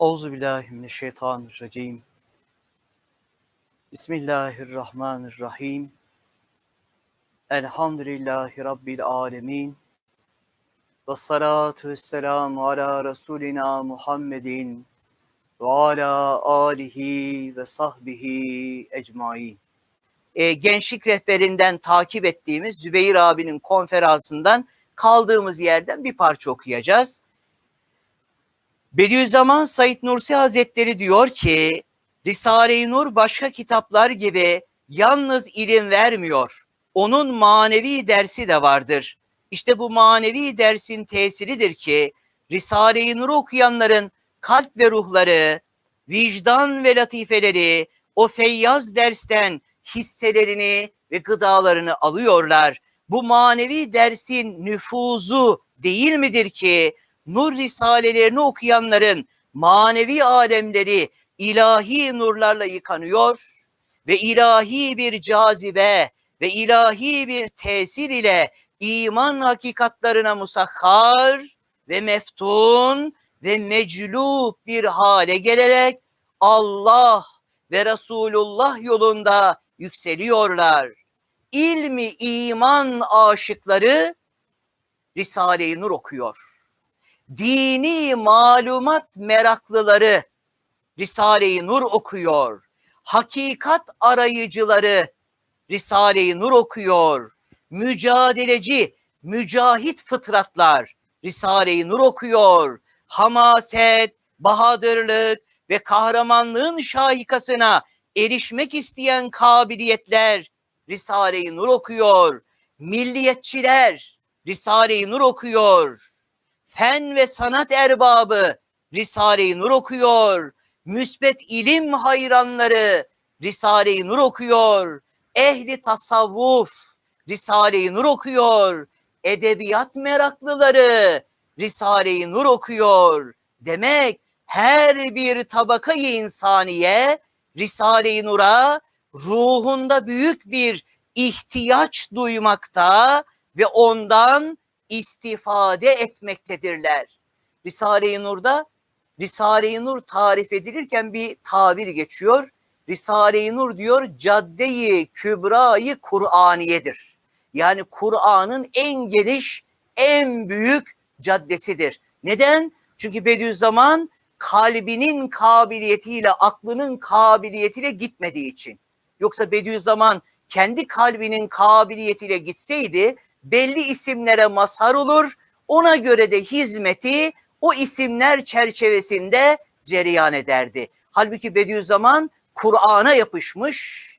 Euzu billahi mineşşeytanirracim. Bismillahirrahmanirrahim. Elhamdülillahi rabbil alamin. Ve salatu vesselamu ala Resulina Muhammedin ve ala alihi ve sahbihi ecmain. E, gençlik rehberinden takip ettiğimiz Zübeyir abinin konferansından kaldığımız yerden bir parça okuyacağız. Bediüzzaman Said Nursi Hazretleri diyor ki, Risale-i Nur başka kitaplar gibi yalnız ilim vermiyor. Onun manevi dersi de vardır. İşte bu manevi dersin tesiridir ki Risale-i Nur okuyanların kalp ve ruhları, vicdan ve latifeleri o feyyaz dersten hisselerini ve gıdalarını alıyorlar. Bu manevi dersin nüfuzu değil midir ki nur risalelerini okuyanların manevi alemleri ilahi nurlarla yıkanıyor ve ilahi bir cazibe ve ilahi bir tesir ile iman hakikatlarına musahhar ve meftun ve meclub bir hale gelerek Allah ve Resulullah yolunda yükseliyorlar. İlmi iman aşıkları Risale-i Nur okuyor. Dini malumat meraklıları Risale-i Nur okuyor. Hakikat arayıcıları Risale-i Nur okuyor. Mücadeleci, mücahit fıtratlar Risale-i Nur okuyor. Hamaset, bahadırlık ve kahramanlığın şahikasına erişmek isteyen kabiliyetler Risale-i Nur okuyor. Milliyetçiler Risale-i Nur okuyor. Fen ve sanat erbabı Risale-i Nur okuyor. Müsbet ilim hayranları Risale-i Nur okuyor. Ehli tasavvuf Risale-i Nur okuyor. Edebiyat meraklıları Risale-i Nur okuyor. Demek her bir tabakayı insaniye Risale-i Nur'a ruhunda büyük bir ihtiyaç duymakta ve ondan istifade etmektedirler. Risale-i Nur'da Risale-i Nur tarif edilirken bir tabir geçiyor. Risale-i Nur diyor caddeyi kübrayı Kur'aniyedir. Yani Kur'an'ın en geniş, en büyük caddesidir. Neden? Çünkü Bediüzzaman kalbinin kabiliyetiyle, aklının kabiliyetiyle gitmediği için. Yoksa Bediüzzaman kendi kalbinin kabiliyetiyle gitseydi belli isimlere mazhar olur. Ona göre de hizmeti o isimler çerçevesinde cereyan ederdi. Halbuki Bediüzzaman Kur'an'a yapışmış,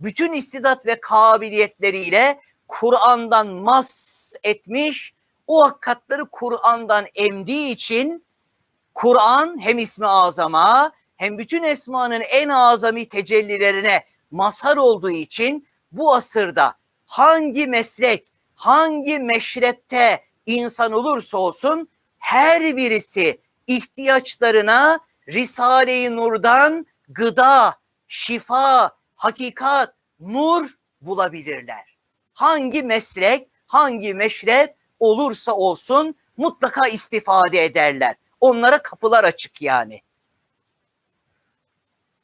bütün istidat ve kabiliyetleriyle Kur'an'dan mas etmiş, o hakikatleri Kur'an'dan emdiği için Kur'an hem ismi azama hem bütün esmanın en azami tecellilerine mazhar olduğu için bu asırda hangi meslek, hangi meşrepte insan olursa olsun her birisi ihtiyaçlarına Risale-i Nur'dan gıda, şifa, hakikat, nur bulabilirler. Hangi meslek, hangi meşrep olursa olsun mutlaka istifade ederler. Onlara kapılar açık yani.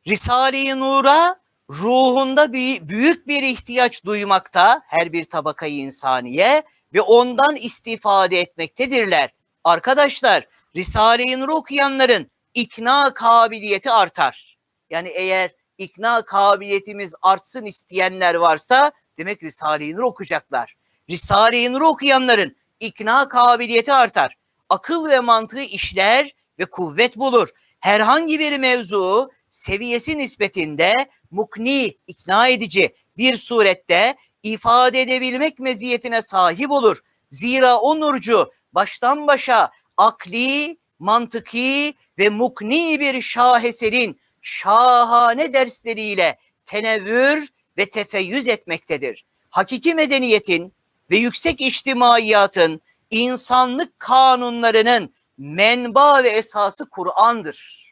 Risale-i Nur'a ruhunda büyük bir ihtiyaç duymakta her bir tabakayı insaniye ve ondan istifade etmektedirler. Arkadaşlar Risale-i Nur okuyanların ikna kabiliyeti artar. Yani eğer ikna kabiliyetimiz artsın isteyenler varsa demek Risale-i Nur okuyacaklar. Risale-i Nur okuyanların ikna kabiliyeti artar. Akıl ve mantığı işler ve kuvvet bulur. Herhangi bir mevzu seviyesi nispetinde mukni, ikna edici bir surette ifade edebilmek meziyetine sahip olur. Zira o nurcu baştan başa akli, mantıki ve mukni bir şaheserin şahane dersleriyle tenevvür ve tefeyyüz etmektedir. Hakiki medeniyetin ve yüksek içtimaiyatın insanlık kanunlarının menba ve esası Kur'an'dır.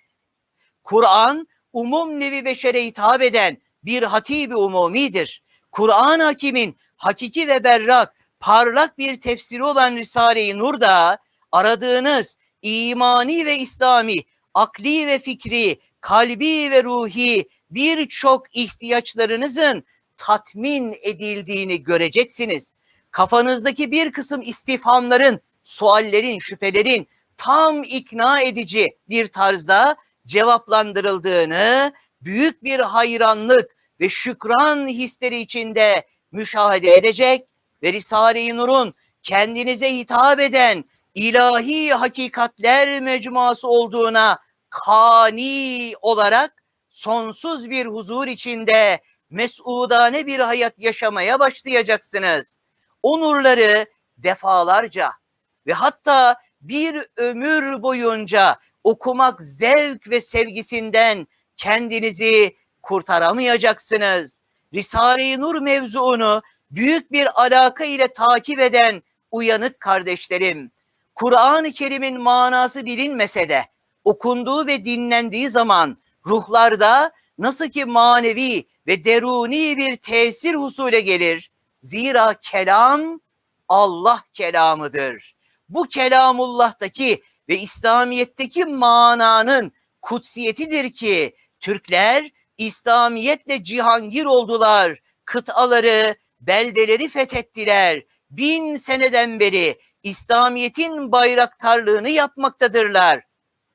Kur'an umum nevi beşere hitap eden bir hatibi umumidir. Kur'an hakimin hakiki ve berrak, parlak bir tefsiri olan Risale-i Nur'da aradığınız imani ve İslami akli ve fikri, kalbi ve ruhi birçok ihtiyaçlarınızın tatmin edildiğini göreceksiniz. Kafanızdaki bir kısım istifhamların, suallerin, şüphelerin tam ikna edici bir tarzda cevaplandırıldığını büyük bir hayranlık ve şükran hisleri içinde müşahede edecek ve Risale-i Nur'un kendinize hitap eden ilahi hakikatler mecmuası olduğuna kani olarak sonsuz bir huzur içinde mesudane bir hayat yaşamaya başlayacaksınız. O nurları defalarca ve hatta bir ömür boyunca okumak zevk ve sevgisinden kendinizi kurtaramayacaksınız. Risale-i Nur mevzuunu büyük bir alaka ile takip eden uyanık kardeşlerim, Kur'an-ı Kerim'in manası bilinmese de okunduğu ve dinlendiği zaman ruhlarda nasıl ki manevi ve deruni bir tesir husule gelir. Zira kelam Allah kelamıdır. Bu kelamullah'taki ve İslamiyet'teki mananın kutsiyetidir ki Türkler İslamiyetle cihangir oldular. Kıtaları, beldeleri fethettiler. Bin seneden beri İslamiyet'in bayraktarlığını yapmaktadırlar.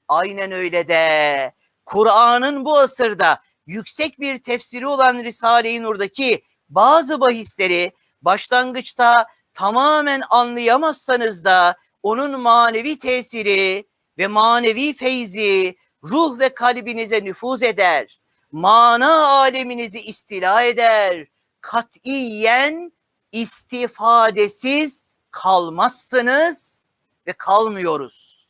Aynen öyle de Kur'an'ın bu asırda yüksek bir tefsiri olan Risale-i Nur'daki bazı bahisleri başlangıçta tamamen anlayamazsanız da onun manevi tesiri ve manevi feyzi ruh ve kalbinize nüfuz eder. Mana aleminizi istila eder. Katiyen istifadesiz kalmazsınız ve kalmıyoruz.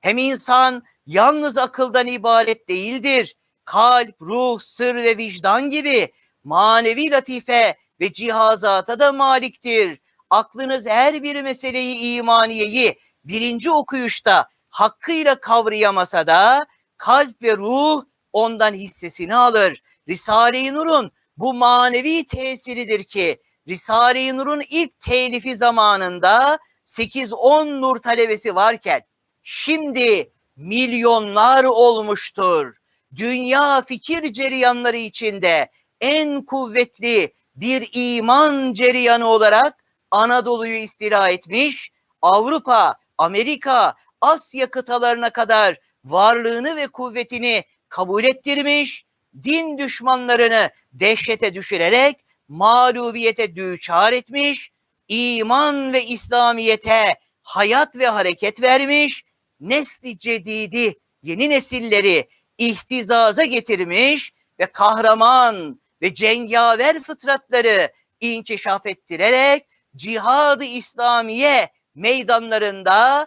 Hem insan yalnız akıldan ibaret değildir. Kalp, ruh, sır ve vicdan gibi manevi latife ve cihazata da maliktir. Aklınız her bir meseleyi imaniyeyi birinci okuyuşta hakkıyla kavrayamasa da kalp ve ruh ondan hissesini alır. Risale-i Nur'un bu manevi tesiridir ki Risale-i Nur'un ilk telifi zamanında 8-10 nur talebesi varken şimdi milyonlar olmuştur. Dünya fikir cereyanları içinde en kuvvetli bir iman cereyanı olarak Anadolu'yu istila etmiş, Avrupa, Amerika, Asya kıtalarına kadar varlığını ve kuvvetini kabul ettirmiş, din düşmanlarını dehşete düşürerek mağlubiyete düçar etmiş, iman ve İslamiyete hayat ve hareket vermiş, nesli cedidi, yeni nesilleri ihtizaza getirmiş ve kahraman ve cengaver fıtratları inkişaf ettirerek cihad-ı İslamiye meydanlarında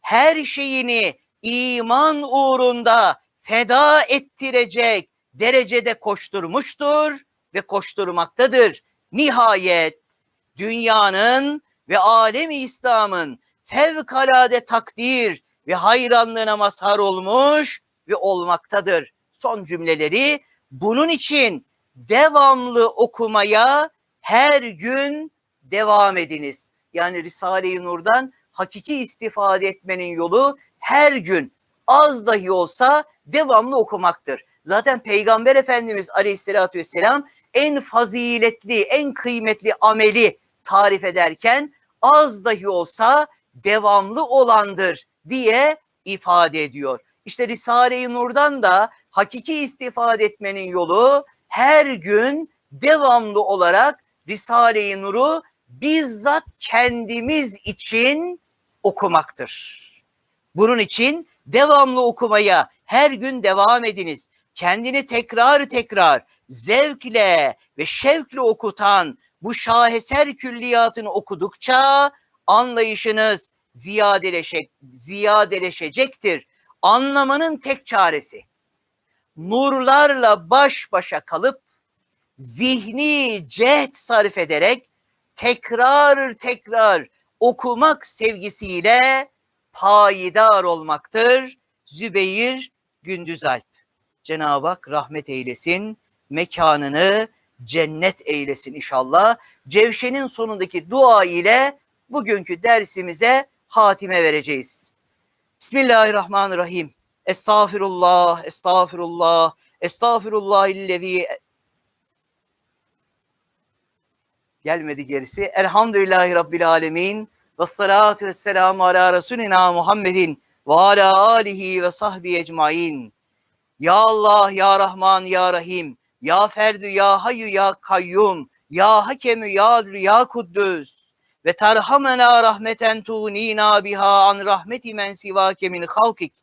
her şeyini iman uğrunda feda ettirecek derecede koşturmuştur ve koşturmaktadır. Nihayet dünyanın ve alemi İslam'ın fevkalade takdir ve hayranlığına mazhar olmuş ve olmaktadır. Son cümleleri bunun için devamlı okumaya her gün devam ediniz. Yani Risale-i Nur'dan hakiki istifade etmenin yolu her gün az dahi olsa devamlı okumaktır. Zaten Peygamber Efendimiz Aleyhisselatü Vesselam en faziletli, en kıymetli ameli tarif ederken az dahi olsa devamlı olandır diye ifade ediyor. İşte Risale-i Nur'dan da hakiki istifade etmenin yolu her gün devamlı olarak Risale-i Nur'u bizzat kendimiz için okumaktır. Bunun için devamlı okumaya her gün devam ediniz. Kendini tekrar tekrar zevkle ve şevkle okutan bu şaheser külliyatını okudukça anlayışınız ziyadeleşe, ziyadeleşecektir. Anlamanın tek çaresi nurlarla baş başa kalıp zihni cehd sarf ederek tekrar tekrar okumak sevgisiyle payidar olmaktır. Zübeyir Gündüzalp. Cenab-ı Hak rahmet eylesin, mekanını cennet eylesin inşallah. Cevşenin sonundaki dua ile bugünkü dersimize hatime vereceğiz. Bismillahirrahmanirrahim. Estağfirullah, estağfirullah, estağfirullah illezi gelmedi gerisi. Elhamdülillahi Rabbil alemin. Ve salatu ve selamu ala Resulina Muhammedin ve ala alihi ve sahbihi ecmain. Ya Allah, Ya Rahman, Ya Rahim, Ya Ferdü, Ya Hayyu, Ya Kayyum, Ya Hakemü, Ya Adlü, Ya Kuddüs. Ve terhamena rahmeten tunina biha an rahmeti men sivake min halkik.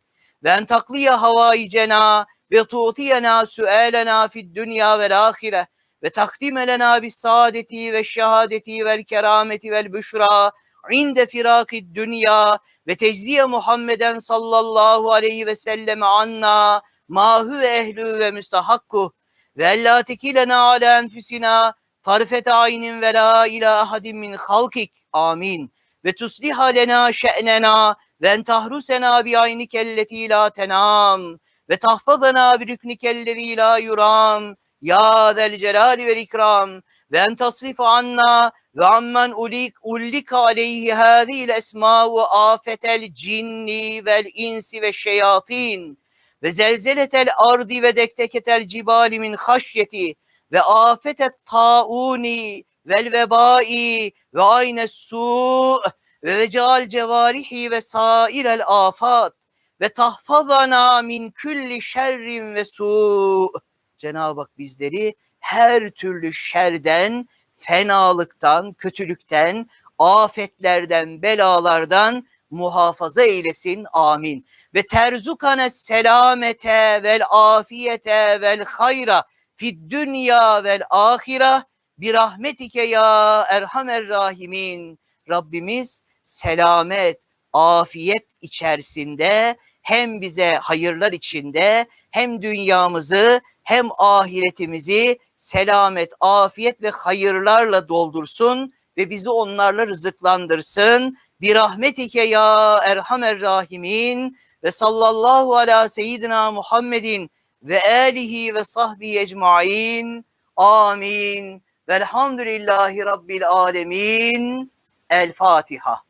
Ve en takliye havaicena ve tu'tiyena sü'alena fid dünya vel ahire. Ve takdime lena bis saadeti ve şehadeti vel kerameti vel büşra inde firakid dünya ve tecziye Muhammeden sallallahu aleyhi ve selleme anna mahü ve ehlü ve müstahakku ve ella tekilena ala enfusina tarfete aynin ve la ila ahadin min halkik. Amin. Ve tusliha lena şe'nena ve en tahrusena bi aynikelleti la tenam ve tahfazena bi rüknikellezi la yuram ya zel celali vel ikram ve en tasrifa anna ve ammen ulik ullika aleyhi hâzîl esmâ ve afetel cinni vel insi ve şeyatin ve zelzeletel ardi ve dekteketel cibali min haşyeti ve afetet tauni vel vebai ve ayne su ve vecal cevarihi ve sairel afat ve tahfazana min külli şerrin ve su. Cenab-ı Hak bizleri her türlü şerden, fenalıktan, kötülükten, afetlerden, belalardan muhafaza eylesin. Amin. Ve terzukane selamete vel afiyete vel hayra fid dünya vel ahira bir rahmetike ya erhamer rahimin. Rabbimiz selamet, afiyet içerisinde hem bize hayırlar içinde hem dünyamızı hem ahiretimizi selamet, afiyet ve hayırlarla doldursun ve bizi onlarla rızıklandırsın. Bir rahmetike ya erhamer rahimin ve sallallahu ala seyyidina Muhammedin ve alihi ve sahbihi ecmain. Amin. Velhamdülillahi Rabbil alemin. El Fatiha.